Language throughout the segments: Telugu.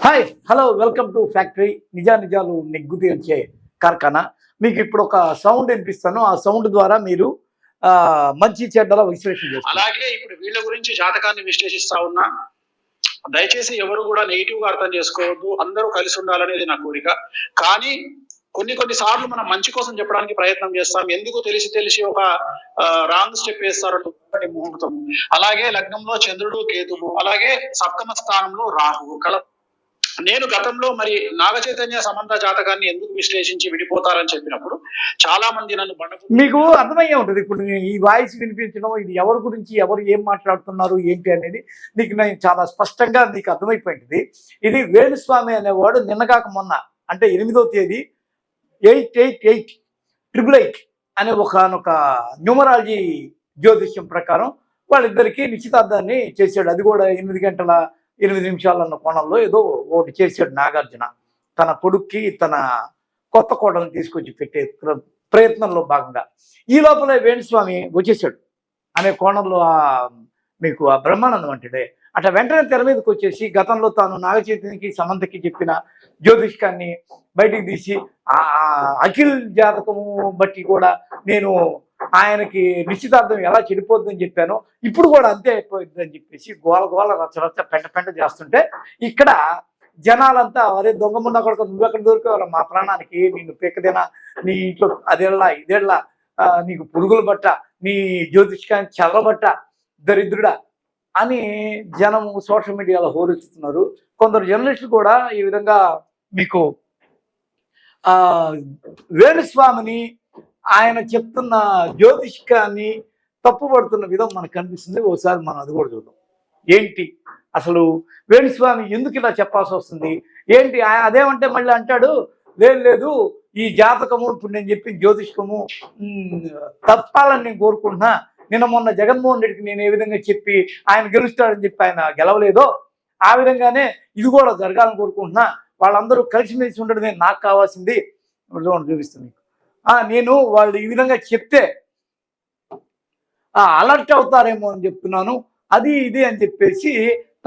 Hi hello welcome to factory నిజా నిజాలు నెగ్గు తీర్చే కార్ఖానా. మీకు ఇప్పుడు ఒక సౌండ్ వినిపిస్తాను. ఆ సౌండ్ ద్వారా మీరు ఆ, మంచి చెడ్డల విశ్లేషణ అలాగే ఇప్పుడు వీళ్ళ గురించి జాతకాన్ని విశ్లేషిస్తా ఉన్నా. దయచేసి ఎవరు కూడా నెగిటివ్గా అర్థం చేసుకోవద్దు. అందరూ కలిసి ఉండాలనేది నా కోరిక. కానీ కొన్ని కొన్ని సార్లు మనం మంచి కోసం చెప్పడానికి ప్రయత్నం చేస్తాం. ఎందుకు తెలిసి తెలిసి ఒక రాంగ్ స్టెప్ వేస్తారు ముహూర్తం. అలాగే లగ్నంలో చంద్రుడు కేతువు అలాగే సప్తమ స్థానంలో రాహువు కల నేను గతంలో మరి నాగ చైతన్య సమంత జాతకాన్ని ఎందుకు విశ్లేషించి విడిపోతారని చెప్పినప్పుడు చాలా మంది నన్ను బండ మీకు అర్థమయ్యే ఉంటుంది. ఇప్పుడు ఈ వాయిస్ వినిపించడం ఇది ఎవరి గురించి ఎవరు ఏం మాట్లాడుతున్నారు ఏంటి అనేది నీకు నేను చాలా స్పష్టంగా నీకు అర్థమైపోయింది. ఇది వేణుస్వామి అనేవాడు నిన్నగాక మొన్న అంటే ఎనిమిదో తేదీ eight eight eight triple eight అనే ఒకనొక న్యూమరాలజీ జ్యోతిష్యం ప్రకారం వాళ్ళిద్దరికీ నిశ్చితార్థాన్ని చేశాడు. అది కూడా ఎనిమిది గంటల ఎనిమిది నిమిషాలన్న కోణంలో ఏదో ఒకటి చేశాడు నాగార్జున. తన కొడుక్కి తన కొత్త కోడలను తీసుకొచ్చి పెట్టే ప్ర- ప్రయత్నంలో భాగంగా. ఈ లోపల వేణుస్వామి వచ్చేసాడు అనే కోణంలో ఆ మీకు ఆ బ్రహ్మానందం అంటాడే అట్లా వెంటనే తెర మీదకి వచ్చేసి గతంలో తాను నాగచైతన్యకి సమంతకి చెప్పిన జ్యోతిష్కాన్ని బయటికి తీసి ఆ అఖిల్ జాతకము బట్టి కూడా నేను ఆయనకి నిశ్చితార్థం ఎలా చెడిపోద్దని చెప్పాను ఇప్పుడు కూడా అంతే అయిపోయిందని చెప్పేసి గోల గోల రచ్చ రచ్చ పెంట పెంట చేస్తుంటే ఇక్కడ జనాలంతా అరే దొంగ ముందు కొడుకు నువ్వెక్కడ దొరికేవారు? మా ప్రాణానికి నిన్ను పెక్కదేనా నీ ఇంట్లో అదేళ్ళ ఇదేళ్ళ ఆ, నీకు పురుగులు బట్ట నీ జ్యోతిష్కాన్ని చదవబట్ట దరిద్రుడా అని జనం సోషల్ మీడియాలో హోరెత్తుతున్నారు. కొందరు జర్నలిస్టులు కూడా ఈ విధంగా మీకు వేణుస్వామిని ఆయన చెప్తున్న జ్యోతిష్కాన్ని తప్పుపడుతున్న విధం మనకు కనిపిస్తుంది. ఒకసారి మనం అది కూడా చూద్దాం. ఏంటి? అసలు వేణుస్వామి ఎందుకు ఇలా చెప్పాల్సి వస్తుంది? ఏంటి? అదేమంటే మళ్ళీ అంటాడు లేదు లేదు ఈ జాతకము ఇప్పుడు నేను చెప్పిన జ్యోతిష్కము తప్పాలని నేను కోరుకుంటున్నా. నిన్న మొన్న జగన్మోహన్ రెడ్డికి నేను ఏ విధంగా చెప్పి ఆయన గెలుస్తాడని చెప్పి ఆయన గెలవలేదో ఆ విధంగానే ఇది కూడా జరగాలని కోరుకుంటున్నా. వాళ్ళందరూ కలిసిమెలిసి ఉండడమే నాకు కావాల్సింది. చూపిస్తుంది మీకు. నేను వాళ్ళు ఈ విధంగా చెప్తే అలర్ట్ అవుతారేమో అని చెప్తున్నాను. అది ఇది అని చెప్పేసి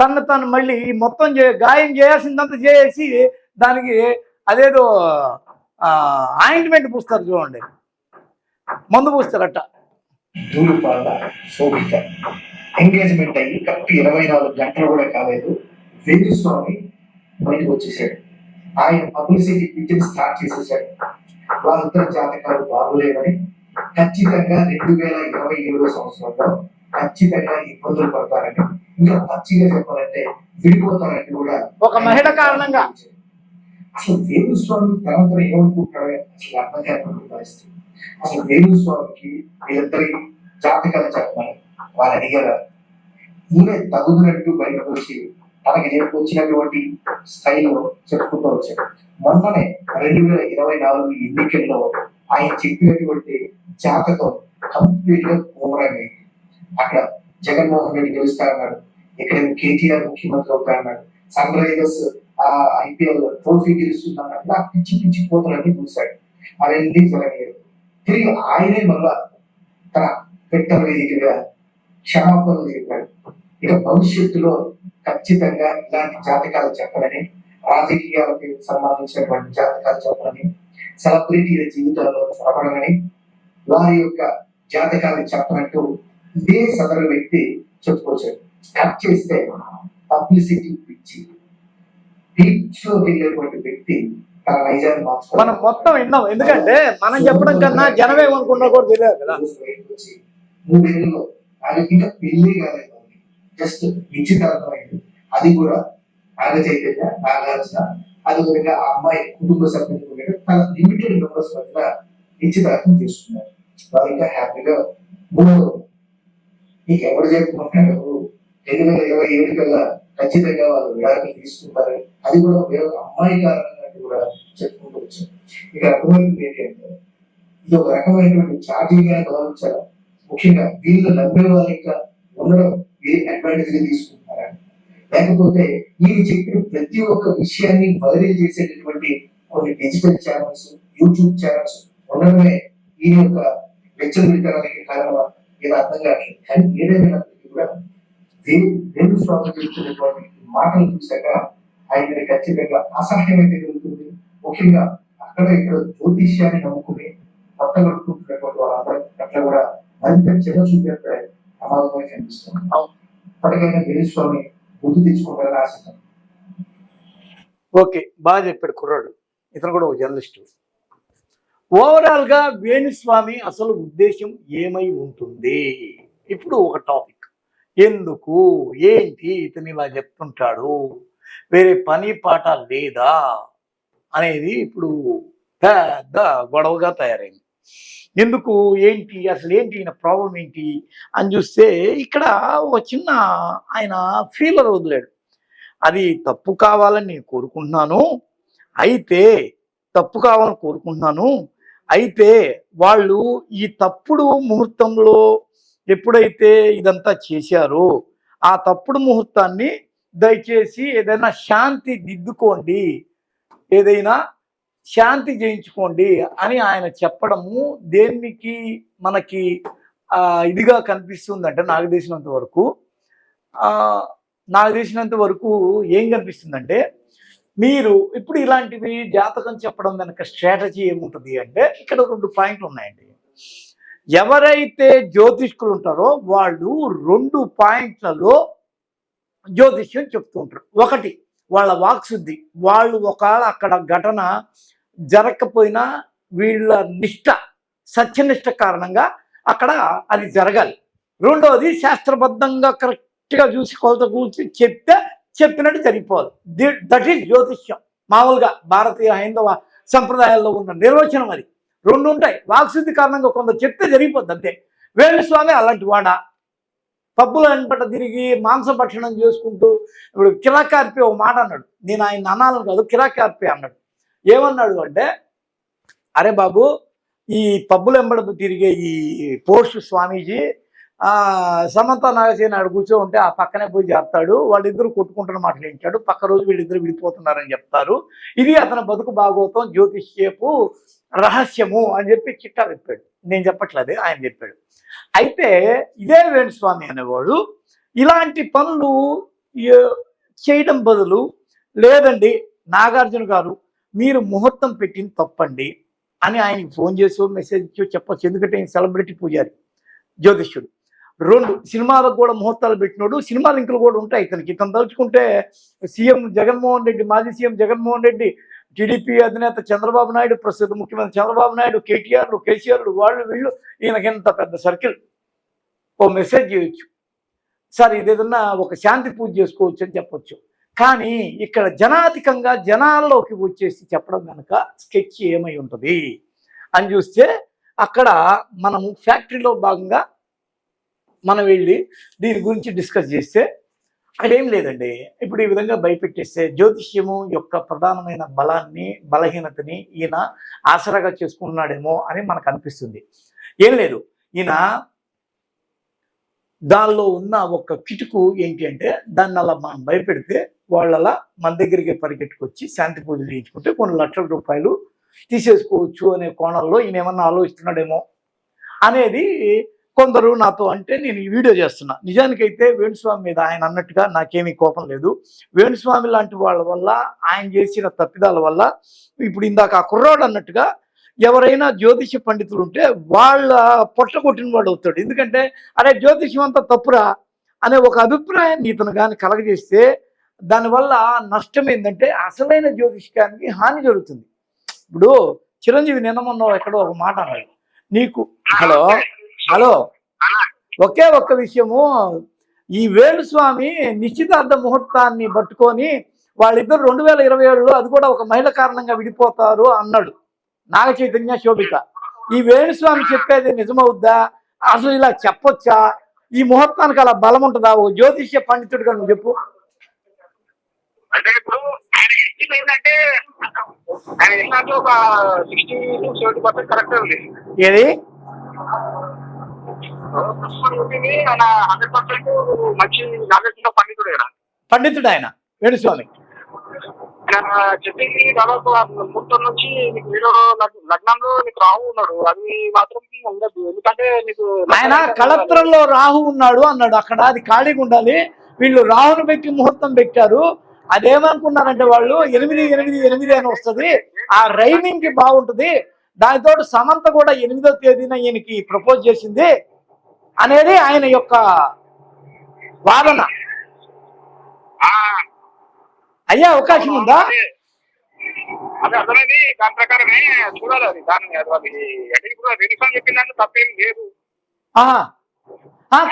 తను తను మళ్ళీ మొత్తం గాయం చేయాల్సిందంతా చేసి దానికి అదేదో ఆయింట్మెంట్ పూస్తారు చూడండి. మందు పూస్తారట. ధూళిపాల శోభిత. ఎంగేజ్మెంట్ అయ్యి కరెక్ట్ ఇరవై నాలుగు గంటలు కూడా కాలేదు. వేణుస్వామి బయటకు వచ్చేసాడు. ఆయన పబ్లిసిటీ పిక్చర్ స్టార్ట్ చేసేసాడు. వాళ్ళిద్దరు జాతకాలు బాగోలేవని ఖచ్చితంగా రెండు వేల ఇరవై ఏడో సంవత్సరంలో ఖచ్చితంగా ఇబ్బందులు పడతారని ఇంకా పచ్చిగా చెప్పాలంటే విడిపోతారని కూడా ఒక మహిళ కారణంగా. అసలు వేణుస్వామి తనంతరం ఏమనుకుంటాడో అసలు అర్థం కాకుండా పరిస్థితి. అసలు వేణుస్వామికి వీళ్ళిద్దరి జాతకాలు చెప్పమని వాళ్ళు అడిగారు. ఈయన తగుదనట్టు బయటకు వచ్చి తనకి రేపు వచ్చినటువంటి స్థాయిలో చెప్పుకుంటూ వచ్చాడు. మొన్ననే రెండు వేల ఇరవై నాలుగు ఎన్నికల్లో ఆయన చెప్పినటువంటి జాతకం కంప్లీట్గా కోమరమైంది అక్కడ జగన్మోహన్ రెడ్డి గెలుస్తా అన్నాడు ఇక్కడ కేటీఆర్ ముఖ్యమంత్రి అవుతారన్నాడు. సన్ రైజర్స్ ఆ ఐపీఎల్ ట్రోఫీ గెలుస్తున్నాడు ఆ పిచ్చి పిచ్చి కోతలన్నీ చూశాడు. అవన్నీ జరగలేదు తిరిగి ఆయనే మళ్ళా తన పెట్ట వేదికగా క్షమాపణలు చెప్పాడు. ఇక భవిష్యత్తులో ఖచ్చితంగా ఇలాంటి జాతకాలు చెప్పాలని రాజకీయాలకు సంబంధించినటువంటి జాతకాలు చెప్పాలని సెలబ్రిటీల జీవితాల్లో చెప్పడమని వారి యొక్క జాతకాలు చెప్పనట్టు ఇదే సదరు వ్యక్తి చెప్పుకొచ్చాడు. కట్ చేస్తే పబ్లిసిటీ పిచ్చి పీచ్లో వెళ్ళేటువంటి వ్యక్తి తన నైజాన్ని మార్చుకోవాలి. మనం మొత్తం విన్నాం. ఎందుకంటే మనం చెప్పడం కన్నా జనం ఏమనుకున్నా కూడా తెలియదు కదా. మూడేళ్ళలో ఇంకా పెళ్ళి కాలేదు. జస్ట్ నిశ్చితార్థం అయింది అది కూడా నాగ చైతన్య నాగార్జున అదేవిధంగా ఆ అమ్మాయి కుటుంబ సభ్యులు తన లిమిటెడ్ మెంబర్స్ మధ్య నిశ్చితార్థం చేసుకున్నారు. వారు ఇంకా హ్యాపీగా మూడో నీకు ఎవరు చెప్పుకుంటున్నాడు రెండు వేల ఇరవై ఏడు కల్లా ఖచ్చితంగా వాళ్ళు విడాకులు తీసుకుంటారు. అది కూడా వేరొక అమ్మాయి కారణంగా కూడా చెప్పుకుంటూ వచ్చారు. ఇక అర్థమైంది ఏంటంటే ఇది ఒక రకమైనటువంటి చాటింగ్గా భావించాలి ముఖ్యంగా వీళ్ళు నమ్మే వాళ్ళు ఇంకా ఉండడం ఏ అడ్వాంటేజ్ తీసుకుంటారా లేకపోతే మీరు చెప్పిన ప్రతి ఒక్క విషయాన్ని వైరల్ చేసేటటువంటి కొన్ని డిజిటల్ ఛానల్స్ యూట్యూబ్ ఛానల్స్ ఉండడమే ఈ యొక్క వెచ్చలవితనానికి కారణమా? ఇది అర్థం కావట్లేదు కానీ ఏదైనప్పటికీ కూడా రెండు స్వామి చెప్తున్నటువంటి మాటలు చూశాక ఆయన ఖచ్చితంగా అసహ్యం అయితే కలుగుతుంది ముఖ్యంగా అక్కడ ఇక్కడ జ్యోతిష్యాన్ని నమ్ముకుని పట్టగొట్టుకుంటున్నటువంటి వాళ్ళందరి అట్లా కూడా మరింత చిన్న చూపేస్తారు ప్రమాదమే కనిపిస్తుంది. ఇప్పటికైనా వేణుస్వామి బుద్ధి తెచ్చుకోవాలని ఆశ ఓకే బాగా చెప్పాడు కుర్రాడు. ఇతను కూడా ఒక జర్నలిస్టు. ఓవరాల్గా వేణుస్వామి అసలు ఉద్దేశం ఏమై ఉంటుంది? ఇప్పుడు ఒక టాపిక్. ఎందుకు? ఏంటి ఇతను ఇలా చెప్తుంటాడు? వేరే పని పాట లేదా? అనేది ఇప్పుడు పెద్ద గొడవగా తయారైంది. ఎందుకు ఏంటి అసలు ఏంటి ఈయన ప్రాబ్లం ఏంటి అని చూస్తే ఇక్కడ ఒక చిన్న ఆయన ఫీలర్ వదిలాడు. అది తప్పు కావాలని నేను కోరుకుంటున్నాను అయితే తప్పు కావాలని కోరుకుంటున్నాను అయితే వాళ్ళు ఈ తప్పుడు ముహూర్తంలో ఎప్పుడైతే ఇదంతా చేశారో ఆ తప్పుడు ముహూర్తాన్ని దయచేసి ఏదైనా శాంతి దిద్దుకోండి. ఏదైనా శాంతి చేయించుకోండి అని ఆయన చెప్పడము దేనికి మనకి ఇదిగా కనిపిస్తుంది అంటే నాకు తెలిసినంత వరకు నాకు తెలిసినంత వరకు ఏం కనిపిస్తుందంటే మీరు ఇప్పుడు ఇలాంటివి జాతకం చెప్పడం వెనక స్ట్రాటజీ ఏముంటుంది అంటే ఇక్కడ రెండు పాయింట్లు ఉన్నాయండి. ఎవరైతే జ్యోతిష్కులు ఉంటారో వాళ్ళు రెండు పాయింట్లలో జ్యోతిష్యం చెప్తూ ఉంటారు. ఒకటి వాళ్ళ వాక్శుద్ధి. వాళ్ళు ఒకవేళ అక్కడ ఘటన జరగకపోయినా వీళ్ళ నిష్ట సత్యనిష్ట కారణంగా అక్కడ అది జరగాలి. రెండవది శాస్త్రబద్ధంగా కరెక్ట్గా చూసి కొలత కూర్చి చెప్తే చెప్పినట్టు జరిగిపోవాలి దట్ ఈస్ జ్యోతిష్యం. మామూలుగా భారతీయ హైందవ సంప్రదాయాల్లో ఉన్న నిర్వచనం అది. రెండు ఉంటాయి. వాక్శుద్ధి కారణంగా కొంత చెప్తే జరిగిపోద్ది అంతే. వేణుస్వామి అలాంటి వాడ? పబ్బుల వెనపట తిరిగి మాంసభక్షణం చేసుకుంటూ ఇప్పుడు కిరాకార్పి ఒక మాట అన్నాడు. నేను ఆయన అనాలను కాదు కిరాకార్పి అన్నాడు. ఏమన్నాడు అంటే అరే బాబు ఈ పబ్బులు వెంబడ తిరిగే ఈ పోస్ట్ స్వామీజీ సమంత నాగసేన ఆడు కూర్చో ఉంటే ఆ పక్కనే పోయి చేస్తాడు వాళ్ళిద్దరు కొట్టుకుంటున్న మాటలు వింటాడు పక్క రోజు వీళ్ళిద్దరు విడిపోతున్నారని చెప్తారు. ఇది అతని బతుకు భాగవతం జ్యోతిష్యపు రహస్యము అని చెప్పి చిట్టా చెప్పాడు. నేను చెప్పట్లేదు ఆయన చెప్పాడు. అయితే ఇదే వేణుస్వామి అనేవాడు ఇలాంటి పనులు చేయడం బదులు లేదండి నాగార్జున గారు మీరు ముహూర్తం పెట్టింది తప్పండి అని ఆయనకి ఫోన్ చేసి మెసేజ్ ఇచ్చో చెప్పొచ్చు. ఎందుకంటే ఆయన సెలబ్రిటీ పూజారి జ్యోతిష్యుడు. రెండు సినిమాలకు కూడా ముహూర్తాలు పెట్టినోడు సినిమా లింకులు కూడా ఉంటాయి ఇతనికి. ఇతను తలుచుకుంటే సీఎం జగన్మోహన్ రెడ్డి మాజీ సీఎం జగన్మోహన్ రెడ్డి టీడీపీ అధినేత చంద్రబాబు నాయుడు ప్రస్తుత ముఖ్యమంత్రి చంద్రబాబు నాయుడు కేటీఆర్లు కేసీఆర్లు వాళ్ళు వీళ్ళు ఈయనకి ఎంత పెద్ద సర్కిల్ ఓ మెసేజ్ చేయొచ్చు. సార్ ఇదేదన్నా ఒక శాంతి పూజ చేసుకోవచ్చు అని చెప్పొచ్చు. కానీ ఇక్కడ జనాధికంగా జనాల్లోకి వచ్చేసి చెప్పడం కనుక స్కెచ్ ఏమై ఉంటుంది? అని చూస్తే అక్కడ మనము ఫ్యాక్టరీలో భాగంగా మనం వెళ్ళి దీని గురించి డిస్కస్ చేస్తే అక్కడ ఏం లేదండి. ఇప్పుడు ఈ విధంగా భయపెట్టేస్తే జ్యోతిష్యము యొక్క ప్రధానమైన బలాన్ని బలహీనతని ఈయన ఆసరాగా చేసుకుంటున్నాడేమో అని మనకు అనిపిస్తుంది. ఏం లేదు. ఈయన దానిలో ఉన్న ఒక కిటుకు ఏంటి అంటే దాన్ని అలా మనం భయపెడితే వాళ్ళలా మన దగ్గరికి పరిగెట్టుకొచ్చి శాంతి పూజలు చేయించుకుంటే కొన్ని లక్షల రూపాయలు తీసేసుకోవచ్చు అనే కోణంలో ఈయన ఏమన్నా ఆలోచిస్తున్నాడేమో అనేది కొందరు నాతో అంటే నేను ఈ వీడియో చేస్తున్నా. నిజానికైతే వేణుస్వామి మీద ఆయన అన్నట్టుగా నాకేమీ కోపం లేదు. వేణుస్వామి లాంటి వాళ్ళ వల్ల ఆయన చేసిన తప్పిదాల వల్ల ఇప్పుడు ఇందాక ఆ కుర్రాడు అన్నట్టుగా ఎవరైనా జ్యోతిష పండితులు ఉంటే వాళ్ళ పొట్ట కొట్టిన వాడు అవుతాడు. ఎందుకంటే అరే జ్యోతిషం అంతా తప్పురా అనే ఒక అభిప్రాయాన్ని ఇతను కానీ కలగజేస్తే దానివల్ల నష్టం ఏంటంటే అసలైన జ్యోతిష్కానికి హాని జరుగుతుంది. ఇప్పుడు చిరంజీవి నిన్నమన్నావు ఎక్కడో ఒక మాట అన్నాడు. నీకు హలో హలో ఒకే ఒక్క విషయము. ఈ వేణుస్వామి నిశ్చితార్థ ముహూర్తాన్ని పట్టుకొని వాళ్ళిద్దరు రెండు వేల ఇరవై ఏడులో అది కూడా ఒక మహిళ కారణంగా విడిపోతారు అన్నాడు. నాగ చైతన్య శోభిత. ఈ వేణుస్వామి చెప్పేది నిజమవుద్దా? అసలు ఇలా చెప్పొచ్చా? ఈ ముహూర్తానికి అలా బలం ఉంటుందా? ఓ జ్యోతిష్య పండితుడిగా నువ్వు చెప్పు. అంటే ఇప్పుడు ఆయన ఇచ్చింది ఏంటంటే ఆయన ఇచ్చినట్లు ఒక sixty to seventy percent correct ఉంది. ఏది? ఆయన హండ్రెడ్ పర్సెంట్ మంచి నాగేశ్వర పండితుడు ఆయన పండితుడు ఆయన వేణుస్వామి. చెప్పింది దాదాపు ముహూర్తం నుంచి నీకు వీడియో లగ్నంలో నీకు రాహు ఉన్నాడు. అది మాత్రం ఉండదు ఎందుకంటే నీకు ఆయన కళత్రంలో రాహు ఉన్నాడు అన్నాడు. అక్కడ అది ఖాళీగా ఉండాలి. వీళ్ళు రాహును పెట్టి ముహూర్తం పెట్టారు. అదేమనుకున్నారంటే వాళ్ళు ఎనిమిది ఎనిమిది ఎనిమిది అని వస్తుంది. ఆ రైమింగ్కి బాగుంటుంది. దానితో సమంత కూడా ఎనిమిదో తేదీన ఈయనకి ప్రపోజ్ చేసింది. అనేది ఆయన యొక్క వాదన. ఆ, అయ్యే అవకాశం ఉందా? అదే దాని ప్రకారమే చూడాలి అది. దాని అది తప్పేం లేదు.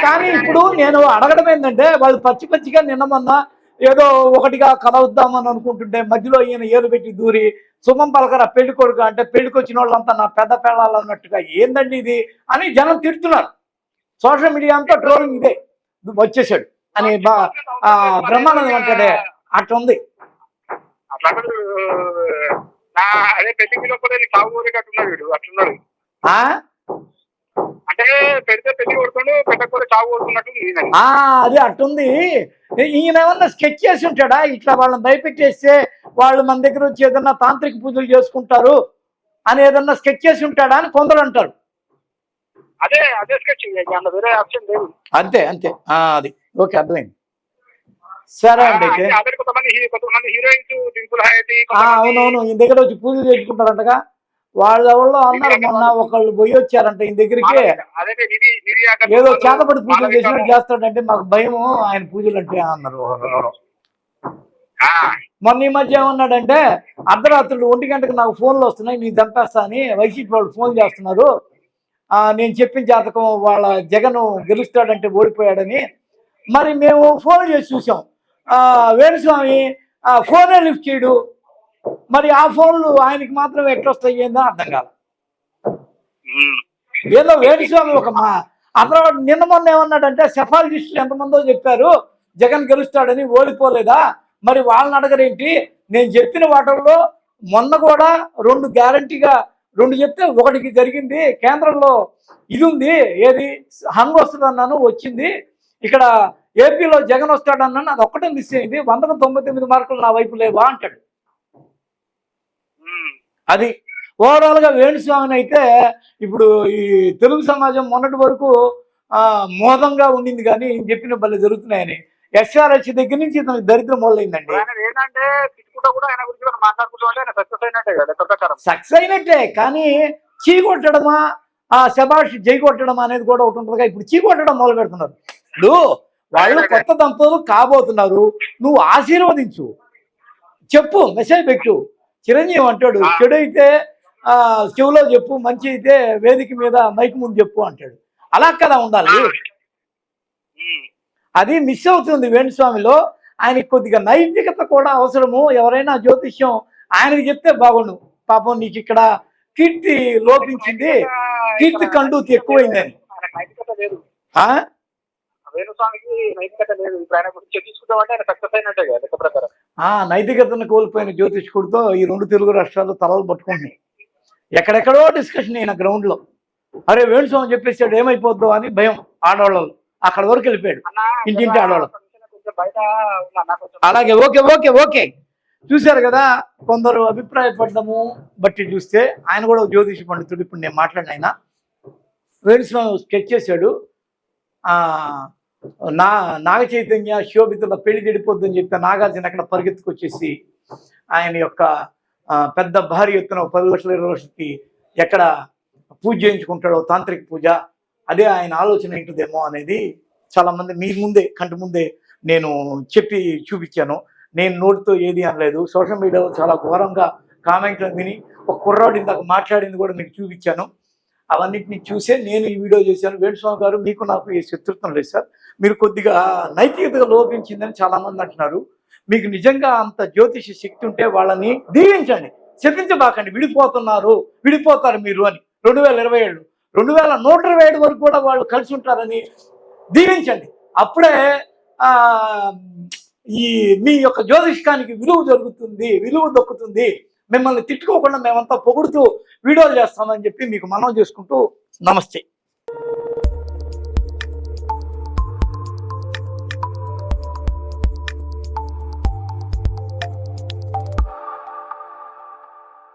కానీ ఇప్పుడు నేను అడగడం ఏంటంటే వాళ్ళు పచ్చి పచ్చిగా నిన్న మొన్న ఏదో ఒకటిగా కలవద్దామని అనుకుంటుంటే మధ్యలో ఈయన ఏలు పెట్టి దూరి సుమం పలకర పెళ్ళి కొడుకు అంటే పెళ్ళికి వచ్చిన వాళ్ళంతా నా పెద్ద పెళ్ళాలి అన్నట్టుగా ఏందండి ఇది? అని జనం తిడుతున్నారు. సోషల్ మీడియా అంతా ట్రోలింగ్ ఇదే. వచ్చేసాడు. అని బ్రహ్మానందం అంటాడే అట్లా ఉంది. అదే పెళ్ళికి కూడా అట్లున్నాడు. అంటే పెడితే పెళ్ళి కొడుతుండు పెట్టకపోతే చావు కొడుతున్నట్టు అది అట్టుంది. ఈయన ఏమన్నా స్కెచ్ చేసి ఉంటాడా? ఇట్లా వాళ్ళని భయపెట్టేస్తే వాళ్ళు మన దగ్గర వచ్చి ఏదన్నా తాంత్రిక పూజలు చేసుకుంటారు అని ఏదన్నా స్కెచ్ చేసి ఉంటాడా అని కొందరు అంటారు. అదే అదే స్కెచ్ వేరే ఆప్షన్ లేదు. అంతే అంతే. ఆ, అది. ఓకే అర్థమైంది. సరే అండి అయితే. కొంతమంది హీరోయిన్స్ అవునవును. ఈయన దగ్గర వచ్చి పూజలు చేసుకుంటారంటగా వాళ్ళ ఎవరో అన్నారు మొన్న ఒకళ్ళు పోయి వచ్చారంట ఈయన దగ్గరికి. ఏదో చేతపడి పూజలు చేసినట్టు చేస్తాడంటే మాకు భయము ఆయన పూజలు అంటే అన్నారు. మొన్న ఈ మధ్య ఏమన్నాడంటే అర్ధరాత్రులు ఒంటి గంటకు నాకు ఫోన్లు వస్తున్నాయి నీ చంపేస్తా అని వైసీపీ వాళ్ళు ఫోన్ చేస్తున్నారు. ఆ, నేను చెప్పిన జాతకం వాళ్ళ జగన్ గెలుస్తాడంటే ఓడిపోయాడని. మరి మేము ఫోన్ చేసి చూసాం. ఆ, వేణుస్వామి ఫోనే లిఫ్ట్ చేయడు. మరి ఆ ఫోన్లు ఆయనకి మాత్రం ఎట్లొస్తాయి ఏందో అర్థం కాదు. ఏదో వేణుస్వామి ఒక మా అర్ధరాత్రి నిన్న మొన్న ఏమన్నాడంటే సెఫాలజిస్టులు ఎంతమందో చెప్పారు జగన్ గెలుస్తాడని ఓడిపోలేదా? మరి వాళ్ళని అడగరేంటి? నేను చెప్పిన వాటిల్లో మొన్న కూడా రెండు గ్యారంటీగా రెండు చెప్తే ఒకటికి జరిగింది. కేంద్రంలో ఇది ఉంది ఏది? హంగ్ వస్తుంది అన్నాను వచ్చింది. ఇక్కడ ఏపీలో జగన్ వస్తాడన్నాను అది ఒక్కటే మిస్ అయింది. వందకు తొంభై తొమ్మిది మార్కులు నా వైపు లేవా అంటాడు. అది ఓవరాల్గా వేణుస్వామిని అయితే ఇప్పుడు ఈ తెలుగు సమాజం మొన్నటి వరకు ఆ మోదంగా ఉండింది కానీ ఈయన చెప్పిన భలే జరుగుతున్నాయని. ఎస్ఆర్హెచ్ దగ్గర నుంచి ఇతనికి దరిద్రం మొదలైందండి. సక్సెస్ అయినట్టే కానీ చీ కొట్టడమా ఆ శబాష్ జై కొట్టడం అనేది కూడా ఒకటి ఉంటుందిగా. ఇప్పుడు చీ కొట్టడం మొదలు పెడుతున్నారు. ఇప్పుడు వాళ్ళు కొత్త దంపతులు కాబోతున్నారు. నువ్వు ఆశీర్వదించు. చెప్పు మెసేజ్ పెట్టు. చిరంజీవి అంటాడు చెడు అయితే చెవులో చెప్పు మంచి అయితే వేదిక మీద మైక్ ముందు చెప్పు అంటాడు. అలా కదా ఉండాలి. అది మిస్ అవుతుంది వేణుస్వామిలో. ఆయనకి కొద్దిగా నైతికత కూడా అవసరము. ఎవరైనా జ్యోతిష్యం ఆయనకి చెప్తే బాగుండు. పాపం నీకు ఇక్కడ కీర్తి లోపించింది. కీర్తి ఆయన నైతికత లేదు. ఆ? వేణుస్వామికి నైతికత లేదు. ఇప్పుడు ఆయన గురించి చర్చించుకుంటామంటే ఆయన సక్సెస్ అయినట్టే కదా లెక్క ప్రకారం. ఆ నైతికతను కోల్పోయిన జ్యోతిష్కుడితో ఈ రెండు తెలుగు రాష్ట్రాలు తలలు పట్టుకుంటున్నాయి. ఎక్కడెక్కడో డిస్కషన్ అయిన గ్రౌండ్లో. అరే వేణుస్వామి చెప్పేసాడు ఏమైపోద్దు అని భయం ఆడవాళ్ళు అక్కడ వరకు వెళ్ళిపోయాడు. ఇంటింటి ఆడవాళ్ళం. అలాగే ఓకే ఓకే ఓకే. చూశారు కదా కొందరు అభిప్రాయపడ్డము బట్టి చూస్తే ఆయన కూడా జ్యోతిష పండితుడు. ఇప్పుడు నేను మాట్లాడిన ఆయన. వేణుస్వామి స్కెచ్ చేశాడు. ఆ, నా నాగ చైతన్య శోభితుల పెళ్ళి చెడిపోద్దని చెప్తే నాగార్జున అక్కడ పరిగెత్తుకొచ్చేసి ఆయన యొక్క పెద్ద భారీ ఎత్తున ఒక పది లక్షల ఇరవై లక్షలకి ఎక్కడ పూజ చేయించుకుంటాడో తాంత్రిక పూజ అదే ఆయన ఆలోచన ఏంటిదేమో అనేది చాలా మంది మీ ముందే కంటి ముందే నేను చెప్పి చూపించాను. నేను నోటితో ఏది అనలేదు. సోషల్ మీడియాలో చాలా ఘోరంగా కామెంట్లు విని ఒక కుర్రాడు ఇందాక మాట్లాడింది కూడా మీకు చూపించాను. అవన్నిటిని చూసే నేను ఈ వీడియో చేశాను. వేణుస్వామి గారు మీకు నాకు ఏ శత్రుత్వం లేదు సార్. మీరు కొద్దిగా నైతికతగా లోపించిందని చాలామంది అంటున్నారు. మీకు నిజంగా అంత జ్యోతిష శక్తి ఉంటే వాళ్ళని దీవించండి. శపించబాకండి. విడిపోతున్నారు. విడిపోతారు మీరు అని. రెండు వేల ఇరవై ఏడు. రెండు వేల నూట ఇరవై ఏడు వరకు కూడా వాళ్ళు కలిసి ఉంటారని దీవించండి. అప్పుడే ఈ మీ యొక్క జ్యోతిష్కానికి విలువ జరుగుతుంది. విలువ దక్కుతుంది. మిమ్మల్ని తిట్టుకోకుండా మేమంతా పొగుడుతూ వీడియోలు చేస్తామని చెప్పి మీకు మనం చేసుకుంటూ నమస్తే.